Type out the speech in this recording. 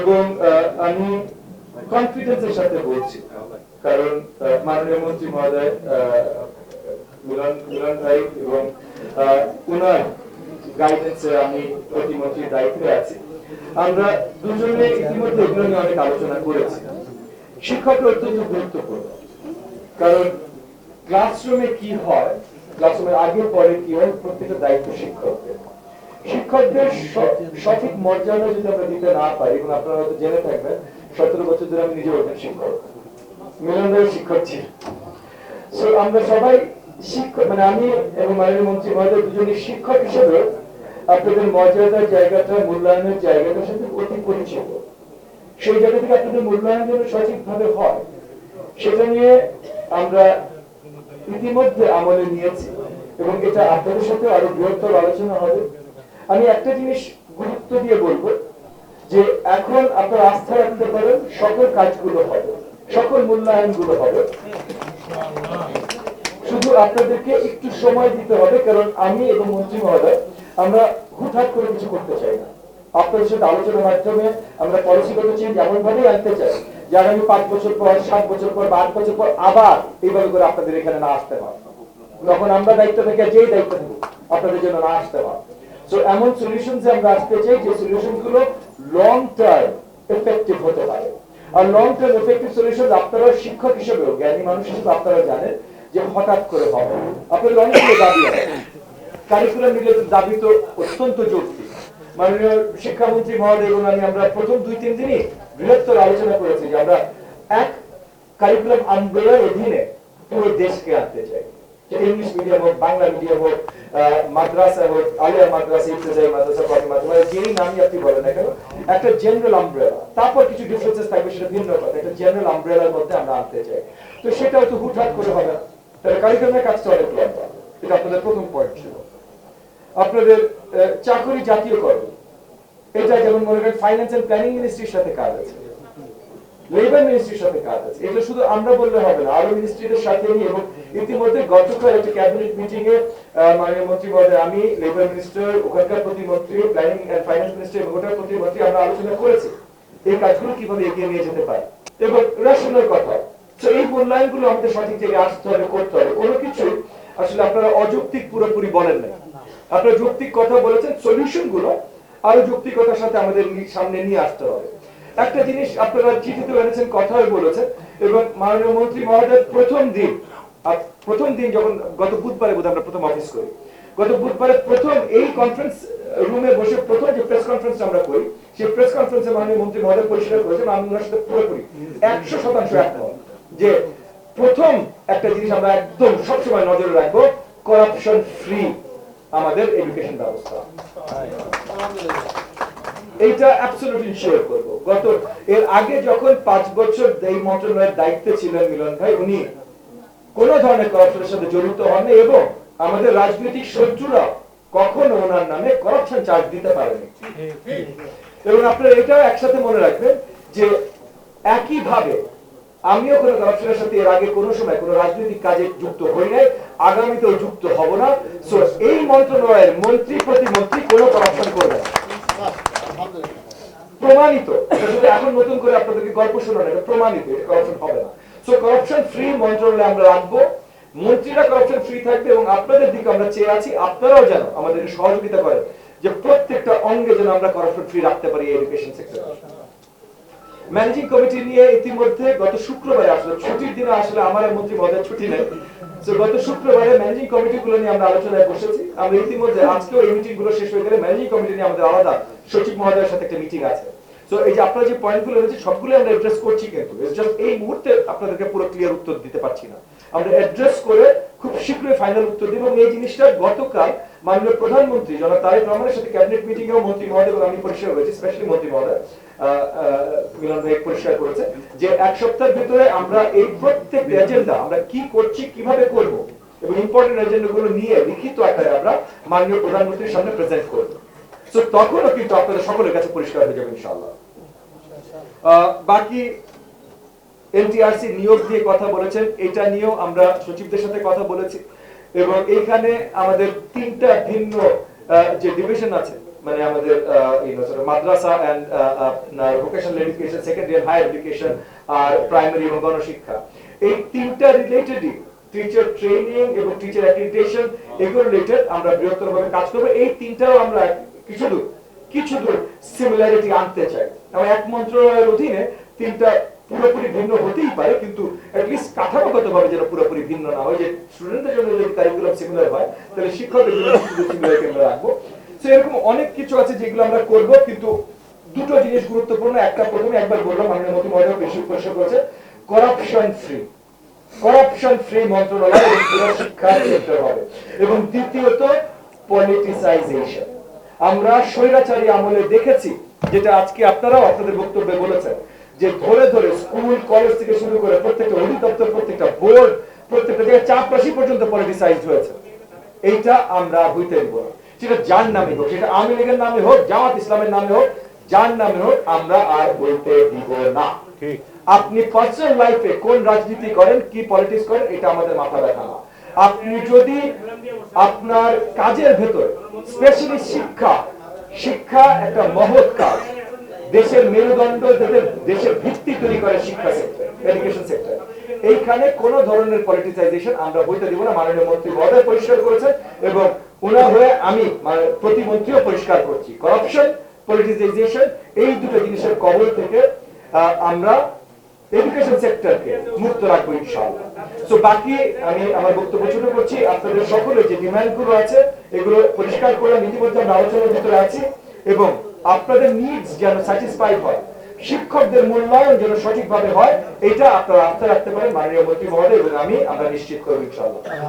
এবং আমি কনফিডেন্সের সাথে বলছি। কারণ মাননীয় মন্ত্রী মহোদয় ভাই এবং আমি প্রতিমন্ত্রীর দায়িত্বে আছি। আমরা দুজনে ইতিমধ্যে এগুলো নিয়ে অনেক আলোচনা করেছি। শিক্ষক অত্যন্ত গুরুত্বপূর্ণ। কারণ ক্লাসরুমে কি হয় ক্লাসরুমের আগে পরে কি হয়, প্রত্যেকটা দায়িত্ব শিক্ষকদের। শিক্ষকদের সঠিক মর্যাদা যদি আমরা দিতে না পারি, এবং আপনারা হয়তো জেনে থাকবেন, সতেরো বছর ধরে আমি নিজে একজন শিক্ষক। মিলন ভাই শিক্ষক ছিলেন আমরা সবাই শিক্ষক মানে আমি এবং মাননীয় মন্ত্রী মহোদয় দুজনই শিক্ষক হিসেবে আপনাদের মর্যাদার জায়গাটা, মূল্যায়নের জায়গাটার সাথে অতি পরিচিত। সেই জায়গা থেকে আপনাদের মূল্যায়ন যেন সঠিকভাবে হয়, সেটা নিয়ে আমরা ইতিমধ্যে আমলে নিয়েছি, এবং এটা আপনাদের সাথে আরও বৃহত্তর আলোচনা হবে। আমি একটা জিনিস গুরুত্ব দিয়ে বলব, যে এখন আপনারা আস্থা রাখতে পারেন, সকল কাজগুলো হবে, সকল মূল্যায়নগুলো হবে। শুধু আপনাদেরকে একটু সময় দিতে হবে, কারণ আমি এবং মন্ত্রী মহোদয়, আমরা হুটহাট করে কিছু করতে চাই না। আপনাদের সাথে আলোচনার মাধ্যমে আমরা পলিসিগত চেঞ্জ এমন ভাবেই আনতে চাই, যে আগামী পাঁচ বছর পর, সাত বছর পর আট বছর পর আবার এইভাবে করে আপনাদের এখানে না আসতে হয়। তখন আমরা দায়িত্ব থেকে যেই দায়িত্ব থাকুক আপনাদের জন্য না আসতে হয়। সো এমন সলিউশন আমরা আসতে চাই, যে সলিউশনগুলো লং টার্ম এফেক্টিভ হতে পারে। আর লং টার্ম এফেক্টিভ সলিউশন আপনারা শিক্ষক হিসেবেও, জ্ঞানী মানুষ হিসেবে আপনারা জানেন যে হঠাৎ করে হবে। আপনাদের অনেকগুলো দাবি কারিকুলাম রিলেটেড দাবি তো অত্যন্ত যৌক্তিক। মাননীয় শিক্ষামন্ত্রী মহোদয় এবং আমি আমরা প্রথম দুই, তিন দিনই বৃহত্তর আলোচনা করেছি যে আমরা এক কারিকুলাম আমব্রেলার অধীনে পুরো দেশকে আনতে চাই। ইংলিশ মিডিয়াম হোক, বাংলা মিডিয়াম হোক মাদ্রাসা হোক, আলিয়া মাদ্রাসা মাদ্রাসা মাদ্রাসা যেই নামই আপনি বলেন না কেন, একটা জেনারেল আমব্রেলা তারপর কিছু ডিফারেন্সেস থাকবে, সেটা ভিন্ন কথা। একটা জেনারেল আমব্রেলার মধ্যে আমরা আনতে চাই। তো সেটাও তো হুটহাট করে হবে না। তাহলে এটা আপনাদের প্রথম পয়েন্ট ছিল। আপনাদের চাকরি এটা যেমন মনে করেন ফাইন্যান্স এন্ড প্ল্যানিং মিনিস্ট্রির সাথে কাজ আছে। লেবার মিনিস্ট্রির সাথে কাজ আছে। এগুলো শুধু আমরা বললে হবে না আরও মিনিস্ট্রিদের সাথে এবং ইতিমধ্যে গতকাল একটা ক্যাবিনেট মিটিং এ মাননীয় মন্ত্রী মহোদয়, আমি লেবার মিনিস্টার ওখানকার প্রতিমন্ত্রী প্ল্যানিং এন্ড ফাইন্যান্স মিনিস্টার ওটার প্রতিমন্ত্রী আমরা আলোচনা করেছি। এই কাজগুলো কীভাবে এগিয়ে নিয়ে যেতে পারে? এবং রেশনের কথা। তো এই মূল্যায়নগুলো আমাদের সঠিক জায়গায় আসতে হবে, করতে হবে। কোনো কিছু আসলে আপনারা অযৌক্তিক পুরোপুরি বলেন না আপনারা যৌক্তিক কথা বলেছেন সলিউশনগুলো আরও যৌক্তিকতার সাথে আমাদের সামনে নিয়ে আসতে হবে। একটা জিনিস আপনারা চিঠিতে এনেছেন, কথাও বলেছেন। এবং মাননীয় মন্ত্রী মহোদয়, প্রথম দিন প্রথম দিন যখন গত বুধবারে বোধহয় আমরা প্রথম অফিস করি। গত বুধবারে প্রথম এই কনফারেন্স রুমে বসে প্রথম যে প্রেস কনফারেন্স আমরা করি, সেই প্রেস কনফারেন্সে মাননীয় মন্ত্রী মহোদয় পরিষ্কার করেছেন, আমি ওনার সাথে পুরোপুরি। একশো শতাংশ একমত যে প্রথম একটা জিনিস আমরা একদম সবসময় নজরে রাখব করাপশন ফ্রি আমাদের এডুকেশন ব্যবস্থা। এইটা অ্যাবসলিউটলি ইনশিওর করব। গত, এর আগে যখন পাঁচ বছর এই মন্ত্রণালয়ের দায়িত্বে ছিলেন মিলন ভাই, উনি কোন ধরনের করাপশনের সাথে জড়িত হননি এবং আমাদের রাজনৈতিক শত্রুরা কখনো ওনার নামে করাপশন চার্জ দিতে পারেনি। এবং আপনারা এটাও একসাথে মনে রাখবেন যে একই ভাবে আমিও কোনো করাপশনের সাথে এর আগে কোনো সময় কোনো রাজনৈতিক কাজে যুক্ত হই নাই, আগামীতেও যুক্ত হব না। সো এই মন্ত্রণালয়ের মন্ত্রী প্রতিমন্ত্রী কোনো করাপশন করবে না। প্রমাণিত এখন নতুন করে আপনাদেরকে গল্প শোনানো, এটা প্রমাণিত, এটা করাপশন হবে না। সো করাপশন ফ্রি মন্ত্রণালয় আমরা রাখব। মন্ত্রীরা করাপশন ফ্রি থাকবে এবং আপনাদের দিকে আমরা চেয়ে আছি, আপনারাও যেন আমাদেরকে সহযোগিতা করেন যে প্রত্যেকটা অঙ্গে যেন আমরা করাপশন ফ্রি রাখতে পারি এডুকেশন সেক্টরে ম্যানেজিং কমিটি নিয়ে ইতিমধ্যে গত শুক্রবারে আসলে, ছুটির দিনে আসলে আমার মন্ত্রী মহোদয় ছুটি নেই। তো গত শুক্রবারে ম্যানেজিং কমিটি গুলো নিয়ে আমরা আলোচনায় বসেছি। আমরা ইতিমধ্যে আজকেও এই মিটিংগুলো শেষ হয়ে গেলে ম্যানেজিং কমিটি নিয়ে আমাদের আলাদা সচিব মহোদয়ের সাথে একটা মিটিং আছে। তো এই যে যে পয়েন্টগুলো রয়েছে সবগুলো আমরা অ্যাড্রেস করছি কিন্তু। এই মুহূর্তে আপনাদেরকে পুরো ক্লিয়ার উত্তর দিতে পারছি না। আমরা অ্যাড্রেস করে খুব শীঘ্রই ফাইনাল উত্তর এবং এই জিনিসটা গতকাল মাননীয় প্রধানমন্ত্রী জনাব তারেক রহমানের সাথে ক্যাবিনেট মিটিং মন্ত্রী মহোদয় আমি পরিষ্কার হয়েছি স্পেশালি মন্ত্রী মহোদয় পরিষ্কার করেছে, যে এক সপ্তাহের ভিতরে আমরা এই প্রত্যেক এজেন্ডা আমরা কি করছি, কীভাবে করব, এবং ইম্পর্টেন্ট এজেন্ডা গুলো নিয়ে লিখিত আকারে আমরা মাননীয় প্রধানমন্ত্রীর সামনে প্রেজেন্ট করব। তো তখনও কিন্তু আপনাদের সকলের কাছে পরিষ্কার হয়ে যাবে ইনশাআল্লাহ। আহ, বাকি এনটিআরসি নিয়োগ দিয়ে কথা বলেছেন এটা নিয়েও আমরা সচিবদের সাথে কথা বলেছি। এবং এইখানে আমাদের তিনটা ভিন্ন যে ডিভিশন আছে মানে আমাদের মাদ্রাসা and vocational education secondary and higher education R primary এবং গণশিক্ষা। এই তিনটা রিলেটেডই টিচার ট্রেনিং এবং টিচার অ্যাক্রিডিটেশন এগুলো রিলেটেড আমরা বৃহত্তরভাবে কাজ করব। এই তিনটাও আমরা কিছু দূর কিছু দূর সিমিলারিটি আনতে চাই। এবং এক মন্ত্রণালয়ের অধীনে তিনটা পুরোপুরি ভিন্ন হতেই পারে, কিন্তু কাঠামোগত ভাবে যেন পুরোপুরি ভিন্ন না হয়, যে স্টুডেন্টদের জন্য যদি কারিকুলাম সিমিলার হয়, তাহলে শিক্ষকদের জন্য সিমিলার আমরা রাখব। তো এরকম অনেক কিছু আছে যেগুলো আমরা করব, কিন্তু দুটো জিনিস গুরুত্বপূর্ণ। একটা প্রথমে একবার বললাম মাননীয় মন্ত্রী মহোদয় বেশি প্রশ্ন করেছে করাপশন ফ্রি করাপশন ফ্রি মন্ত্রণালয় এবং পুরো শিক্ষা সেক্টর হবে। এবং দ্বিতীয়ত পলিটিসাইজেশন আমরা স্বৈরাচারী আমলে দেখেছি যেটা আজকে আপনারাও আপনাদের বক্তব্যে বলেছেন যে ধরে ধরে স্কুল কলেজ থেকে শুরু করে প্রত্যেকটা অধিদপ্তর প্রত্যেকটা বোর্ড প্রত্যেকটা জায়গায় চাপরাশি পর্যন্ত পলিটিসাইজড হয়েছে। এইটা আমরা হইতে দিব সেটা যার নামে হোক সেটা আওয়ামী লীগের নামে হোক জামাত ইসলামের নামে হোক যার নামে হোক আমরা আর বলতে দিব না। ঠিক। আপনি পার্সোনাল লাইফে কোন রাজনীতি করেন কি পলিটিক্স করেন এটা আমাদের মাথা ব্যথা না। আপনি যদি আপনার কাজের ভেতর স্পেশালি শিক্ষা শিক্ষা একটা মহৎ কাজ, দেশের মেরুদণ্ড দেশের ভিত্তি তৈরি করে শিক্ষা সেক্টর এডুকেশন সেক্টর এইখানে কোন ধরনের পলিটিসাইজেশন আমরা বইতে দিব না, মাননীয় মন্ত্রী মহোদয় পরিষ্কার করেছেন এবং ওনার হয়ে আমি মানে প্রতিমন্ত্রীও পরিষ্কার করছি। করাপশন পলিটিসাইজেশন এই দুটো জিনিসের কবল থেকে আমরা এডুকেশন সেক্টরকে মুক্ত রাখব ইনশাআল্লাহ। তো বাকি আমি আমার বক্তব্য ছোট করছি, আপনাদের সকলের যে ডিমান্ডগুলো আছে, এগুলো পরিষ্কার করে ইতিমধ্যে আলোচনার ভিতরে আছি এবং আপনাদের নিডস যেন স্যাটিসফাই হয়, শিক্ষকদের মূল্যায়ন যেন সঠিকভাবে হয়, এটা আপনারা আস্থা রাখতে পারেন মাননীয় মন্ত্রী মহোদয়, এবং আমি আমরা নিশ্চিত করব ইনশাআল্লাহ।